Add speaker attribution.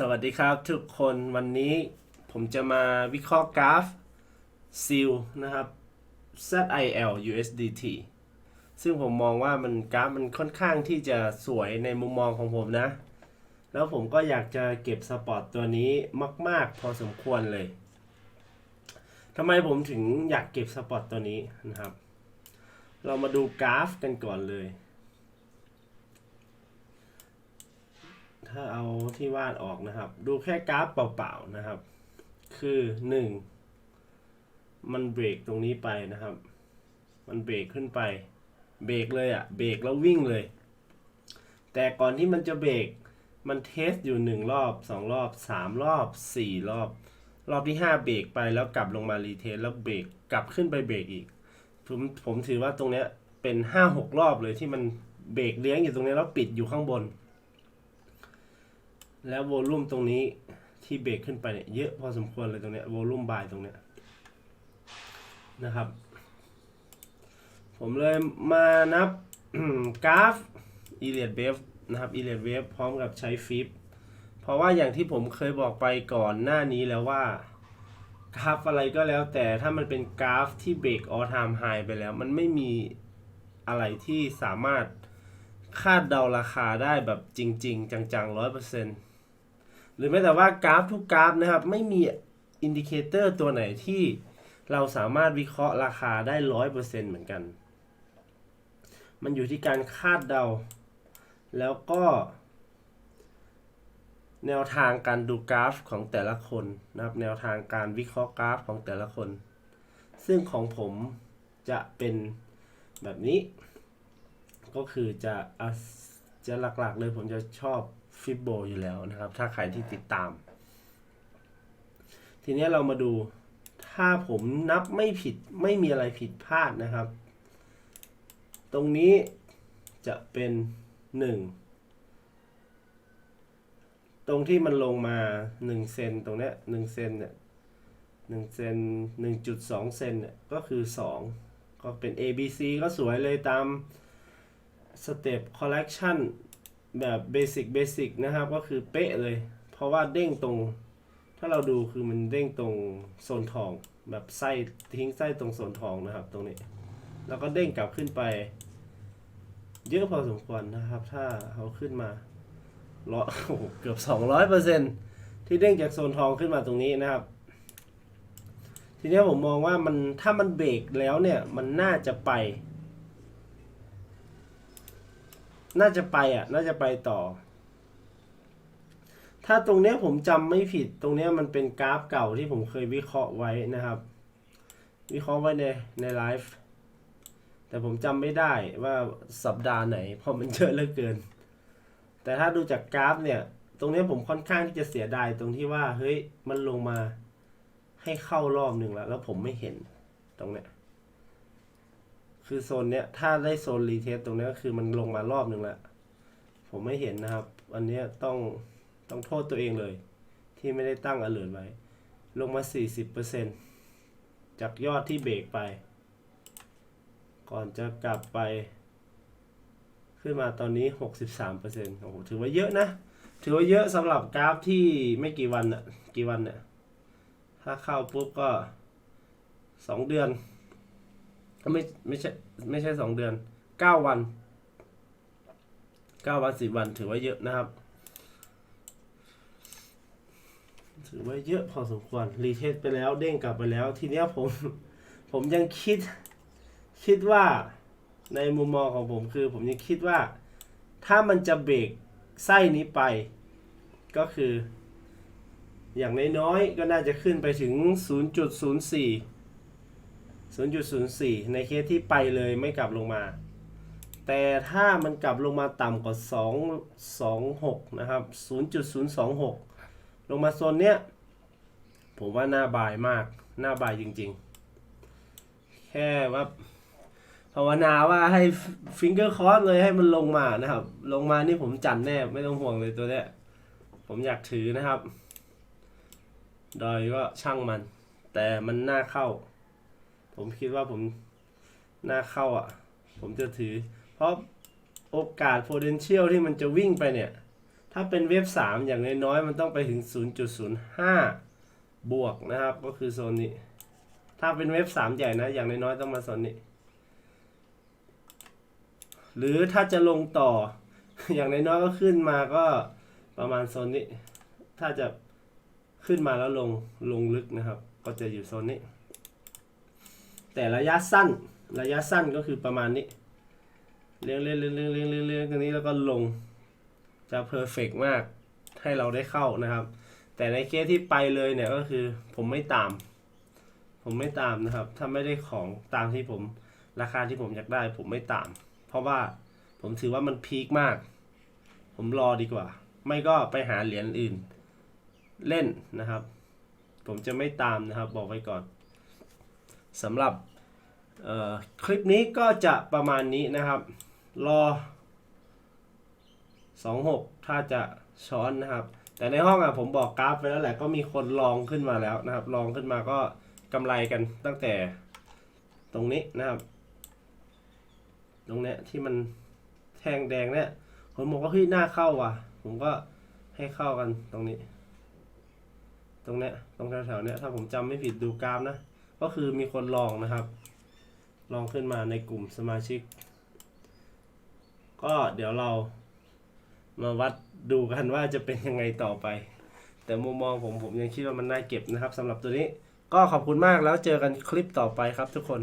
Speaker 1: สวัสดีครับทุกคนวันนี้ผมจะมาวิเคราะห์กราฟซิลนะครับ ZIL USDT ซึ่งผมมองว่ามันกราฟมันค่อนข้างที่จะสวยในมุมมองของผมนะ แล้วผมก็อยากจะเก็บสปอร์ตตัวนี้มาก ๆ พอสมควรเลยทำไมผมถึงอยากเก็บสปอร์ตตัวนี้นะครับ เรามาดูกราฟกันก่อนเลย ถ้าเอาที่วาดออกนะครับ ดูแค่กราฟเปล่าๆนะครับ คือ1มันเบรกตรงนี้ไปนะครับ มันเบรกขึ้นไป เบรกเลยอะ่ะ เบรกแล้ววิ่งเลย แต่ก่อนที่มันจะเบรก มันเทสอยู่1รอบ2รอบ3รอบ4รอบ รอบที่5เบรกไปแล้วกลับลงมารีเทสแล้วเบรกกลับขึ้นไปเบรกอีก ผมผมถือว่าตรงเนี้ยเป็น5-6รอบเลยที่มันเบรกเลี้ยงอยู่ตรงนี้แล้วปิดอยู่ข้างบน แล้วโวลูมตรงนี้ที่เบรกขึ้นไปเนี่ยเยอะพอสมควรเลยตรงเนี้ยโวลูมบายตรงเนี้ยนะครับ ผมเลยมานับกราฟอีเลียดเวฟนะครับอีเลียดเวฟพร้อมกับใช้ฟิปเพราะว่าอย่างที่ผมเคยบอกไปก่อนหน้านี้แล้วว่ากราฟอะไรก็แล้วแต่ถ้ามันเป็นกราฟที่เบรกออ l ไทม์ไฮไปแล้ว มันไม่มีอะไรที่สามารถคาดเดาราคาได้แบบจริง ๆ จังๆร้อยเปอร์เซ็นต์ หรือแม้แต่ว่ากราฟทุกกราฟนะครับ ไม่มีอินดิเคเตอร์ตัวไหนที่เราสามารถวิเคราะห์ราคาได้ร้อยเปอร์เซ็นต์เหมือนกัน มันอยู่ที่การคาดเดา แล้วก็ แนวทางการดูกราฟของแต่ละคนนะครับ แนวทางการวิเคราะห์กราฟของแต่ละคน ซึ่งของผมจะเป็นแบบนี้ ก็คือจะจะหลักๆเลยผมจะชอบ ฟิบโบอยู่แล้วนะครับ ถ้าใครที่ติดตาม ทีนี้เรามาดู ถ้าผมนับไม่ผิดไม่มีอะไรผิดพลาดนะครับ ตรงนี้จะเป็น1ตรงที่มันลงมา1เซนตรงเนี้ย1เซนเนี่ย1เซน1.2เซนเนี่ยก็คือ2ก็เป็น A B C ก็สวยเลยตามสเต็ปคอลเลกชัน แบบเบสิกเบสิกนะครับ ก็คือเป๊ะเลย เพราะว่าเด้งตรง ถ้าเราดูคือมันเด้งตรงโซนทอง แบบไส้ทิ้งไส้ตรงโซนทองนะครับ ตรงนี้ แล้วก็เด้งกลับขึ้นไป เยอะพอสมควรนะครับ ถ้าเขาขึ้นมาร้อยเกือบสองร้อยเปอร์เซ็นที่เด้งจากโซนทองขึ้นมาตรงนี้นะครับ ทีนี้ผมมองว่ามันถ้ามันเบรกแล้วเนี่ยมันน่าจะไป น่าจะไปอะ น่าจะไปต่อ ถ้าตรงเนี้ยผมจำไม่ผิด ตรงเนี้ยมันเป็นกราฟเก่าที่ผมเคยวิเคราะห์ไว้นะครับ วิเคราะห์ไว้ในในไลฟ์แต่ผมจำไม่ได้ว่าสัปดาห์ไหนเพราะมันเยอะเหลือเกิน แต่ถ้าดูจากกราฟเนี่ย ตรงเนี้ยผมค่อนข้างที่จะเสียดายตรงที่ว่า เฮ้ย มันลงมาให้เข้ารอบหนึ่งแล้ว แล้วผมไม่เห็นตรงเนี้ย คือโซนเนี้ยถ้าได้โซนรีเทสตรงนี้ก็คือมันลงมารอบหนึ่งแล้ว ผมไม่เห็นนะครับ อันเนี้ยต้องต้องโทษตัวเองเลย ที่ไม่ได้ตั้ง alert ไว้ ลงมา 40%จากยอดที่เบรกไป ก่อนจะกลับไป ขึ้นมาตอนนี้ 63%โอ้โหถือว่าเยอะนะ ถือว่าเยอะสำหรับกราฟที่ไม่กี่วันอะกี่วันเนี่ยถ้าเข้าปุ๊บก็ 2 เดือน ไม่ไม่ใช่ไม่ใช่สองเดือนเก้าวันเก้าวันสิบวันถือว่าเยอะนะครับ ถือว่าเยอะพอสมควรรีเทสไปแล้วเด้งกลับไปแล้ว ทีเนี้ยผมผมยังคิดคิดว่าในมุมมองของผมคือ ผมยังคิดว่า ถ้ามันจะเบรกไส้นี้ไป ก็คือ อย่างน้อยๆก็น่าจะขึ้นไปถึง 0.04 0.04 ในเคสที่ไปเลยไม่กลับลงมา แต่ถ้ามันกลับลงมาต่ำกว่า 226 นะครับ 0.026 ลงมาโซนเนี้ย ผมว่าหน้าบายมาก หน้าบายจริงๆ แค่ว่าภาวนาว่าให้ฟิงเกอร์คอร์สเลยให้มันลงมานะครับ ลงมานี่ผมจันแน่ไม่ต้องห่วงเลยตัวเนี้ย ผมอยากถือนะครับ ดอยก็ช่างมัน แต่มันน่าเข้า ผมคิดว่าผมน่าเข้าอะ ผมจะถือ เพราะโอกาส potential ที่มันจะวิ่งไปเนี่ย ถ้าเป็นเว็บสามอย่างน้อยๆมันต้องไปถึง 0.05 บวกนะครับ ก็คือโซนนี้ ถ้าเป็นเว็บสามใหญ่นะ อย่างน้อยๆต้องมาโซนนี้ หรือถ้าจะลงต่อ อย่างน้อยๆก็ขึ้นมาก็ประมาณโซนนี้ ถ้าจะขึ้นมาแล้วลงลงลึกนะครับ ก็จะอยู่โซนนี้ แต่ระยะสั้นระยะสั้นก็คือประมาณนี้เลี้ยงเลี้ยงเลี้ยงเลี้ยงเลี้ยงเลี้ยงเลี้ยงตรงนี้แล้วก็ลงจะเพอร์เฟกมากให้เราได้เข้านะครับ แต่ในเคสที่ไปเลยเนี่ยก็คือผมไม่ตาม ผมไม่ตามนะครับ ถ้าไม่ได้ของตามที่ผมราคาที่ผมอยากได้ ผมไม่ตาม เพราะว่าผมถือว่ามันพีคมาก ผมรอดีกว่า ไม่ก็ไปหาเหรียญอื่น เล่นนะครับ ผมจะไม่ตามนะครับ บอกไว้ก่อน สำหรับคลิปนี้ก็จะประมาณนี้นะครับ รอ 26 ถ้าจะช้อนนะครับ แต่ในห้องอะผมบอกกราฟไปแล้วแหละก็มีคนลองขึ้นมาแล้วนะครับ ลองขึ้นมาก็กำไรกันตั้งแต่ตรงนี้นะครับ ตรงเนี้ยที่มันแทงแดงเนี่ยผมบอกว่าเฮ้ยน่าเข้าว่ะ ผมก็ให้เข้ากันตรงนี้ ตรงเนี้ยตรงแถวๆเนี้ยถ้าผมจำไม่ผิดดูกราฟนะ ก็คือมีคนลองนะครับ ลองขึ้นมาในกลุ่มสมาชิก ก็เดี๋ยวเรามาวัดดูกันว่าจะเป็นยังไงต่อไป แต่มุมมองผมผมยังคิดว่ามันน่าเก็บนะครับสำหรับตัวนี้ ก็ขอบคุณมากแล้วเจอกันคลิปต่อไปครับทุกคน